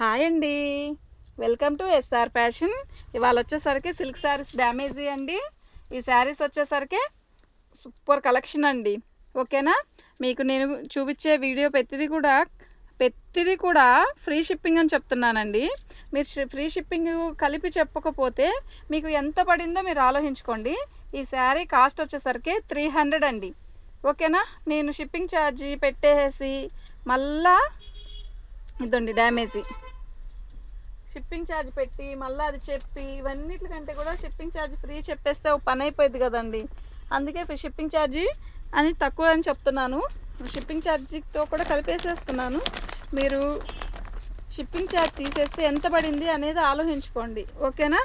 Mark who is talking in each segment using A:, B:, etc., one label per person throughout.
A: Hi అండి. Welcome to SR fashion ఇవాళ వచ్చేసరికి సిల్క్ శారీస్ డ్యామేజీ అండి. ఈ శారీస్ వచ్చేసరికి సూపర్ కలెక్షన్ అండి. ఓకేనా? మీకు నేను చూపించే వీడియో ప్రతిది కూడా ప్రతిది కూడా ఫ్రీ షిప్పింగ్ అని చెప్తున్నానండి. మీరు ఫ్రీ షిప్పింగ్ కలిపి చెప్పకపోతే మీకు ఎంత పడిందో మీరు ఆలోచించుకోండి. ఈ శారీ కాస్ట్ వచ్చేసరికి త్రీ హండ్రెడ్ అండి. ఓకేనా? నేను షిప్పింగ్ ఛార్జీ పెట్టేసి మళ్ళా ఇదండి డ్యామేజీ. షిప్పింగ్ ఛార్జ్ పెట్టి మళ్ళీ అది చెప్పి ఇవన్నిటికంటే కూడా షిప్పింగ్ ఛార్జ్ ఫ్రీ చెప్పేస్తే పని అయిపోయింది కదండి. అందుకే షిప్పింగ్ ఛార్జీ అని తక్కువ అని చెప్తున్నాను. షిప్పింగ్ ఛార్జీతో కూడా కలిపేసేస్తున్నాను. మీరు షిప్పింగ్ ఛార్జ్ తీసేస్తే ఎంత పడింది అనేది ఆలోచించుకోండి. ఓకేనా?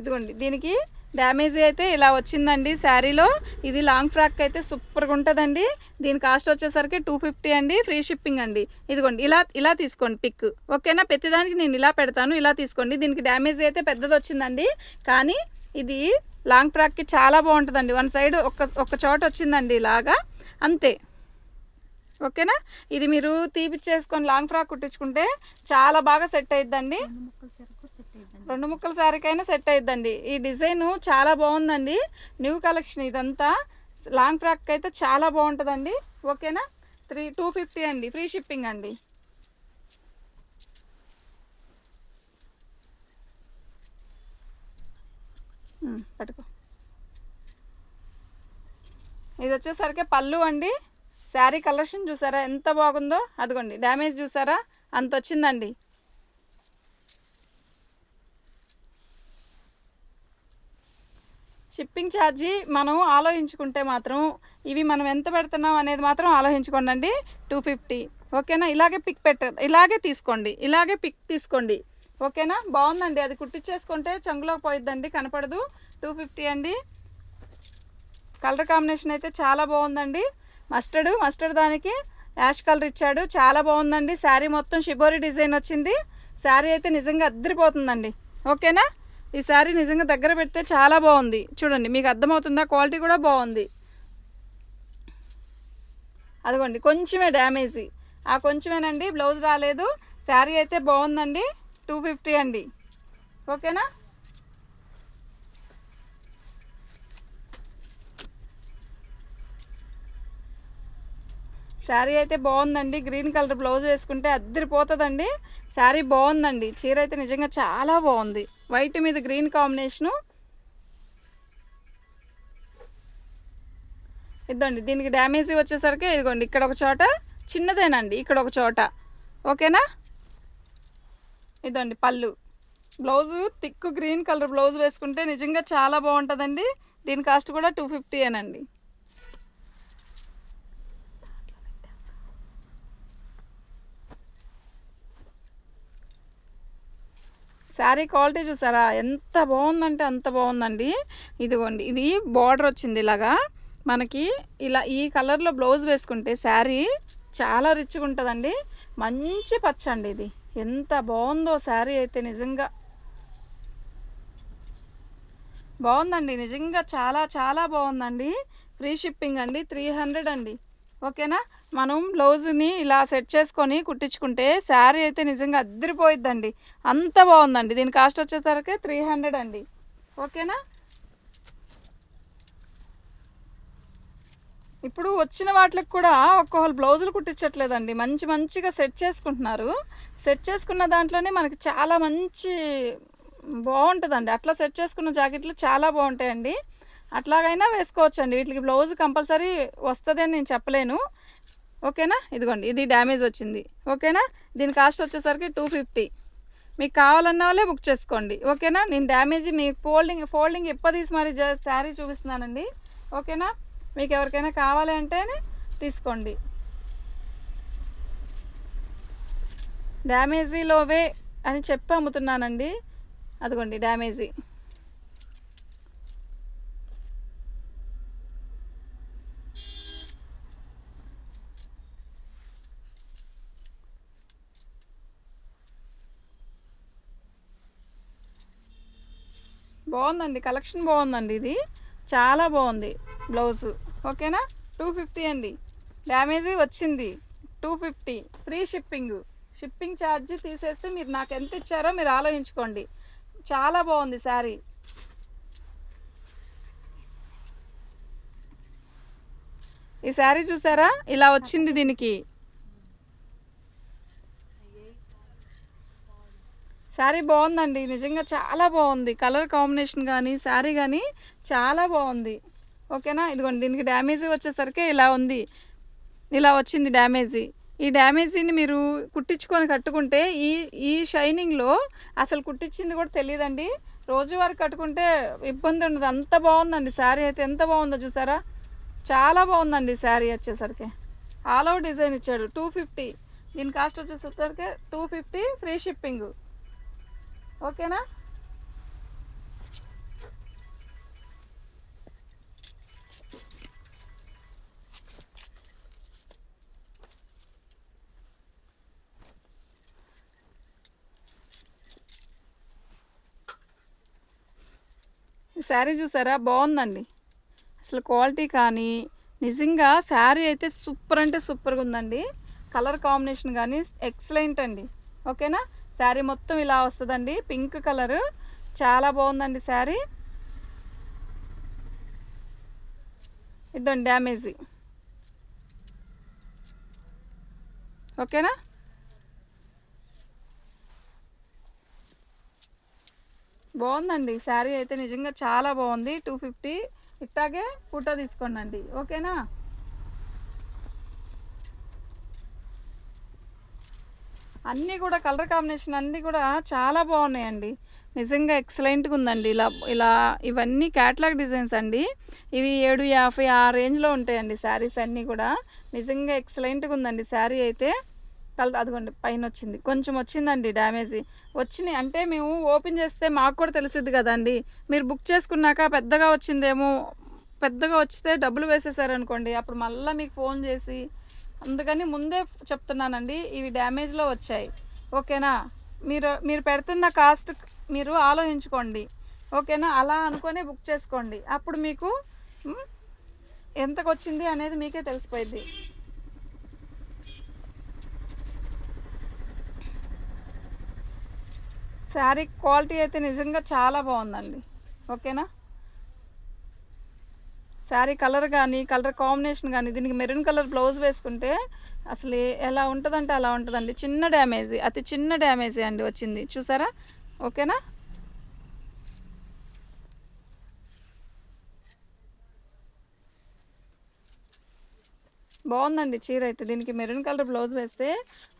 A: ఇదిగోండి దీనికి డ్యామేజ్ అయితే ఇలా వచ్చిందండి శారీలో. ఇది లాంగ్ ఫ్రాక్ అయితే సూపర్గా ఉంటుందండి. దీని కాస్ట్ వచ్చేసరికి టూ ఫిఫ్టీ అండి ఫ్రీ షిప్పింగ్ అండి. ఇదిగోండి ఇలా ఇలా తీసుకోండి పిక్. ఓకేనా? ప్రతిదానికి నేను ఇలా పెడతాను ఇలా తీసుకోండి. దీనికి డ్యామేజ్ అయితే పెద్దది వచ్చిందండి. కానీ ఇది లాంగ్ ఫ్రాక్కి చాలా బాగుంటుందండి. వన్ సైడ్ ఒక ఒక్క చోట వచ్చిందండి ఇలాగా. అంతే. ఓకేనా? ఇది మీరు తీపిచ్చేసుకొని లాంగ్ ఫ్రాక్ కుట్టించుకుంటే చాలా బాగా సెట్ అయిద్దండి. రెండు ముక్కల శారీకైనా సెట్ అయిద్దండి. ఈ డిజైన్ చాలా బాగుందండి. న్యూ కలెక్షన్ ఇదంతా. లాంగ్ ఫ్రాక్ అయితే చాలా బాగుంటుందండి. ఓకేనా? త్రీ టూ ఫిఫ్టీ అండి. ఫ్రీ షిప్పింగ్ అండి. పట్టుకో. ఇది వచ్చేసరికి పళ్ళు అండి. శారీ కలెక్షన్ చూసారా? ఎంత బాగుందో? అదిగోండి. డ్యామేజ్ చూసారా? అంత వచ్చిందండి. షిప్పింగ్ ఛార్జీ మనం ఆలోచించుకుంటే మాత్రం ఇవి మనం ఎంత పెడుతున్నాం అనేది మాత్రం ఆలోచించుకోండి అండి టూ ఫిఫ్టీ. ఓకేనా? ఇలాగే పిక్ పెట్ట ఇలాగే తీసుకోండి. ఇలాగే పిక్ తీసుకోండి. ఓకేనా? బాగుందండి. అది కుట్టించేసుకుంటే చంగులోకి పోయిద్దండి. కనపడదు. టూ ఫిఫ్టీ అండి. కలర్ కాంబినేషన్ అయితే చాలా బాగుందండి. మస్టర్డ్ మస్టర్డ్ దానికి యాష్ కలర్ ఇచ్చాడు. చాలా బాగుందండి. శారీ మొత్తం షిబోరి డిజైన్ వచ్చింది. శారీ అయితే నిజంగా అద్దరిపోతుందండి. ఓకేనా? ఈ శారీ నిజంగా దగ్గర పెడితే చాలా బాగుంది. చూడండి మీకు అర్థమవుతుందా? క్వాలిటీ కూడా బాగుంది. అదిగోండి కొంచెమే డ్యామేజీ ఆ కొంచెమేనండి బ్లౌజ్ రాలేదు. శారీ అయితే బాగుందండి. టూ ఫిఫ్టీ అండి. ఓకేనా? శారీ అయితే బాగుందండి. గ్రీన్ కలర్ బ్లౌజ్ వేసుకుంటే అద్దరిపోతుందండి. శారీ బాగుందండి. చీర అయితే నిజంగా చాలా బాగుంది. వైట్ మీద గ్రీన్ కాంబినేషను. ఇదండి దీనికి డ్యామేజ్ వచ్చేసరికి ఇదిగోండి ఇక్కడ ఒక చోట చిన్నదేనండి ఇక్కడ ఒక చోట. ఓకేనా? ఇదండి పళ్ళు. Blouse thick green colour blouse వేసుకుంటే నిజంగా చాలా బాగుంటుందండి. దీని కాస్ట్ కూడా టూ ఫిఫ్టీ అనండి శారీ క్వాలిటీ చూసారా? ఎంత బాగుందంటే అంత బాగుందండి. ఇదిగోండి ఇది బార్డర్ వచ్చింది ఇలాగా. మనకి ఇలా ఈ కలర్లో బ్లౌజ్ వేసుకుంటే శారీ చాలా రిచ్గా ఉంటుందండి. మంచి పచ్చ అండి ఇది. ఎంత బాగుందో శారీ అయితే నిజంగా. బాగుందండి నిజంగా చాలా చాలా బాగుందండి. ఫ్రీ షిప్పింగ్ అండి త్రీ హండ్రెడ్ అండి. ఓకేనా? మనం బ్లౌజ్ని ఇలా సెట్ చేసుకొని కుట్టించుకుంటే శారీ అయితే నిజంగా అద్దరిపోయిద్దండి. అంత బాగుందండి. దీని కాస్ట్ వచ్చేసరికి త్రీ హండ్రెడ్ అండి. ఓకేనా? ఇప్పుడు వచ్చిన వాటికి కూడా ఒక్కొక్కరు బ్లౌజులు కుట్టించట్లేదండి. మంచి మంచిగా సెట్ చేసుకుంటున్నారు. సెట్ చేసుకున్న దాంట్లోనే మనకి చాలా మంచి బాగుంటుందండి. అట్లా సెట్ చేసుకున్న జాకెట్లు చాలా బాగుంటాయండి. అట్లాగైనా వేసుకోవచ్చండి. వీటికి బ్లౌజ్ కంపల్సరీ వస్తుంది అని నేను చెప్పలేను. ఓకేనా? ఇదిగోండి ఇది డ్యామేజ్ వచ్చింది. ఓకేనా? దీని కాస్ట్ వచ్చేసరికి టూ ఫిఫ్టీ. మీకు కావాలన్న వాళ్ళే బుక్ చేసుకోండి. ఓకేనా? నేను డ్యామేజ్ మీ ఫోల్డింగ్ ఫోల్డింగ్ ఎప్ప మరి శారీ చూపిస్తున్నానండి. ఓకేనా? మీకు ఎవరికైనా కావాలి అంటేనే తీసుకోండి. డ్యామేజీలోవే అని చెప్పి అమ్ముతున్నానండి. అదిగోండి డ్యామేజీ. బాగుందండి. కలెక్షన్ బాగుందండి ఇది. చాలా బాగుంది బ్లౌజ్. ఓకేనా? టూ ఫిఫ్టీ అండి. డ్యామేజీ వచ్చింది. Two fifty. Free shipping. Shipping charge తీసేస్తే మీరు నాకు ఎంత ఇచ్చారో మీరు ఆలోచించుకోండి. చాలా బాగుంది శారీ. ఈ శారీ చూసారా? ఇలా వచ్చింది దీనికి. శారీ బాగుందండి. నిజంగా చాలా బాగుంది. కలర్ కాంబినేషన్ కానీ శారీ కానీ చాలా బాగుంది. ఓకేనా? ఇదిగోండి దీనికి డ్యామేజ్ వచ్చేసరికి ఇలా ఉంది. ఇలా వచ్చింది డ్యామేజీ. ఈ డ్యామేజీని మీరు కుట్టించుకొని కట్టుకుంటే ఈ ఈ షైనింగ్లో అసలు కుట్టించింది కూడా తెలియదండి. రోజువారీ కట్టుకుంటే ఇబ్బంది ఉండదు. అంత బాగుందండి శారీ అయితే. ఎంత బాగుందో చూసారా? చాలా బాగుందండి శారీ వచ్చేసరికి. ఆల్ అవుట్ డిజైన్ ఇచ్చాడు. Two fifty. దీని కాస్ట్ వచ్చేసరికి టూ ఫిఫ్టీ ఫ్రీ షిప్పింగ్. ఓకేనా? ఈ శారీ చూసారా? బాగుందండి. అసలు క్వాలిటీ కానీ నిజంగా శారీ అయితే సూపర్ అంటే సూపర్గా ఉందండి. కలర్ కాంబినేషన్ కానీ ఎక్సలెంట్ అండి. ఓకేనా? శారీ మొత్తం ఇలా వస్తుందండి. Pink colour. చాలా బాగుందండి శారీ. ఇద్దండి డ్యామేజ్. ఓకేనా? బాగుందండి. శారీ అయితే నిజంగా చాలా బాగుంది. Two fifty. ఇట్టాగే ఫోటో తీసుకోండి ఓకేనా? అన్నీ కూడా కలర్ కాంబినేషన్ అన్నీ కూడా చాలా బాగున్నాయండి. నిజంగా ఎక్సలెంట్గా ఉందండి. ఇలా ఇలా ఇవన్నీ క్యాట్లాగ్ డిజైన్స్ అండి. ఇవి ఏడు యాభై ఆ రేంజ్లో ఉంటాయండి శారీస్ అన్నీ కూడా. నిజంగా ఎక్సలెంట్గా ఉందండి శారీ అయితే. కలర్ అదిగోండి పైన వచ్చింది కొంచెం వచ్చిందండి డ్యామేజీ వచ్చినాయి. అంటే మేము ఓపెన్ చేస్తే మాకు కూడా తెలిసిద్ది కదండి. మీరు బుక్ చేసుకున్నాక పెద్దగా వచ్చిందేమో పెద్దగా వచ్చితే డబ్బులు వేసేసారనుకోండి అప్పుడు మళ్ళీ మీకు ఫోన్ చేసి అందుకని ముందే చెప్తున్నానండి ఇవి డ్యామేజ్లో వచ్చాయి. ఓకేనా? మీరు మీరు పెడుతున్న కాస్ట్ మీరు ఆలోచించుకోండి. ఓకేనా? అలా అనుకొని బుక్ చేసుకోండి. అప్పుడు మీకు ఎంతకొచ్చింది ఎంతకు వచ్చింది అనేది మీకే తెలిసిపోయింది శారీ క్వాలిటీ అయితే నిజంగా చాలా బాగుందండి. ఓకేనా? శారీ కలర్ కానీ కలర్ కాంబినేషన్ కానీ దీనికి మెరూన్ కలర్ బ్లౌజ్ వేసుకుంటే అసలు ఎలా ఉంటుందంటే అలా ఉంటుందండి. చిన్న డ్యామేజ్ అతి చిన్న డ్యామేజ్ అండి వచ్చింది. చూసారా? ఓకేనా? బాగుందండి చీర అయితే. దీనికి మెరూన్ కలర్ బ్లౌజ్ వేస్తే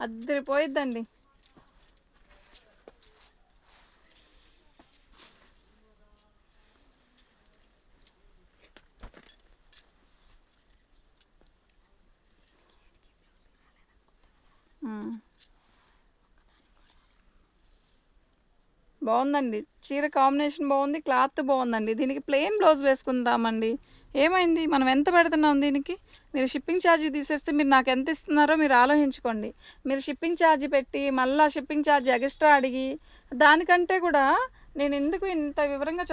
A: అద్దరిపోయిద్దండి. బాగుందండి. చీర కాంబినేషన్ బాగుంది క్లాత్ బాగుందండి. దీనికి ప్లెయిన్ బ్లౌజ్ వేసుకుందామండి. ఏమైంది? మనం ఎంత పెడుతున్నాం దీనికి? మీరు షిప్పింగ్ ఛార్జీ తీసేస్తే మీరు నాకు ఎంత ఇస్తున్నారో మీరు ఆలోచించుకోండి. మీరు షిప్పింగ్ ఛార్జీ పెట్టి మళ్ళీ షిప్పింగ్ ఛార్జీ ఎక్స్ట్రా అడిగి దానికంటే కూడా నేను ఎందుకు ఇంత వివరంగా చెప్